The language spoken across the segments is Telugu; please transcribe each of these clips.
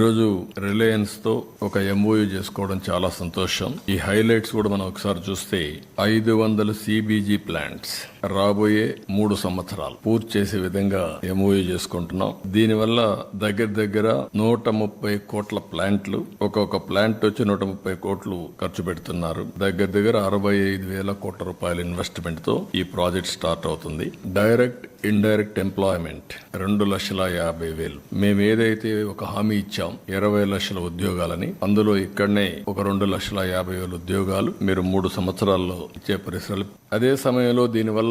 ఈరోజు రిలయన్స్తో ఒక ఎంఓయూ చేసుకోవడం చాలా సంతోషం. ఈ హైలైట్స్ కూడా మనం ఒకసారి చూస్తే ఐదు వందల సిబిజీ ప్లాంట్స్ రాబోయే మూడు సంవత్సరాలు పూర్తి చేసే విధంగా ఎంఓయూ చేసుకుంటున్నాం. దీనివల్ల దగ్గర దగ్గర నూట ముప్పై కోట్ల ప్లాంట్లు ఒక్కొక్క ప్లాంట్ వచ్చి నూట ముప్పై కోట్లు ఖర్చు పెడుతున్నారు. దగ్గర దగ్గర అరవై ఐదు వేల కోట్ల రూపాయల ఇన్వెస్ట్మెంట్తో ఈ ప్రాజెక్ట్ స్టార్ట్ అవుతుంది. డైరెక్ట్ ఇండైరెక్ట్ ఎంప్లాయ్మెంట్ రెండు లక్షల యాభై వేలు. మేము ఏదైతే ఒక హామీ ఇచ్చాం ఇరవై లక్షల ఉద్యోగాలని అందులో ఇక్కడనే ఒక రెండు లక్షల యాభై వేల ఉద్యోగాలు మీరు మూడు సంవత్సరాల్లో ఇచ్చే పరిశ్రమలు అదే సమయంలో దీనివల్ల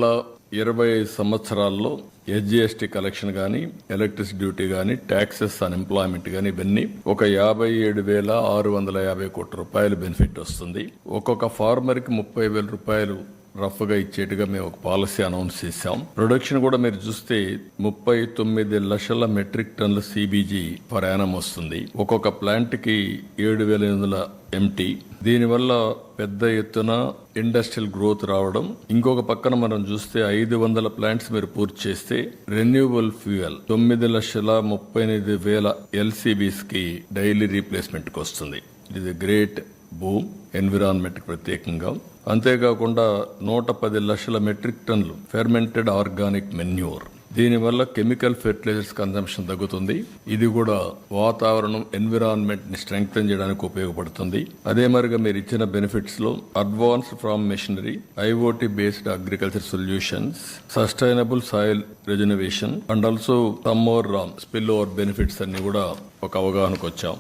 ఇరవై ఐదు సంవత్సరాల్లో ఎస్జిఎస్టీ కలెక్షన్ కానీ ఎలక్ట్రిసిటీ డ్యూటీ కానీ ట్యాక్సెస్ అన్ఎంప్లాయ్మెంట్ కానీ ఇవన్నీ ఒక యాభై ఏడు వేల ఆరు వందల యాభై కోట్ల రూపాయలు బెనిఫిట్ వస్తుంది. ఒక్కొక్క ఫార్మర్కి ముప్పై వేల రూపాయలు రఫ్గా ఇచ్చేట్టుగా మేము ఒక పాలసీ అనౌన్స్ చేశాం. ప్రొడక్షన్ కూడా మీరు చూస్తే ముప్పై తొమ్మిది లక్షల మెట్రిక్ టన్ల సిబిజీ పర్ యానం వస్తుంది. ఒక్కొక్క ప్లాంట్కి ఏడు వేల ఎనిమిది వందల ఎంటీ. దీనివల్ల పెద్ద ఎత్తున ఇండస్ట్రియల్ గ్రోత్ రావడం. ఇంకొక పక్కన మనం చూస్తే ఐదు వందల ప్లాంట్స్ మీరు పూర్తి చేస్తే రెన్యూవల్ ఫ్యూయల్ తొమ్మిది లక్షల ముప్పై ఎనిమిది వేల ఎల్సీబీస్కి డైలీ రీప్లేస్మెంట్కి వస్తుంది it is great boom environment ప్రత్యేకంగా. అంతేకాకుండా నూట పది లక్షల మెట్రిక్ టన్నులు ఫెర్మెంటెడ్ ఆర్గానిక్ మెన్యూర్ దీనివల్ల కెమికల్ ఫెర్టిలైజర్స్ కన్సంప్షన్ తగ్గుతుంది. ఇది కూడా వాతావరణం ఎన్విరాన్మెంట్ని స్ట్రెంగ్తన్ చేయడానికి ఉపయోగపడుతుంది. అదే మరిగా మీరు ఇచ్చిన బెనిఫిట్స్లో advanced farm machinery IoT based agriculture solutions sustainable soil rejuvenation and also some more spill over benefits అన్ని కూడా ఒక అవగాహనకు వచ్చాం.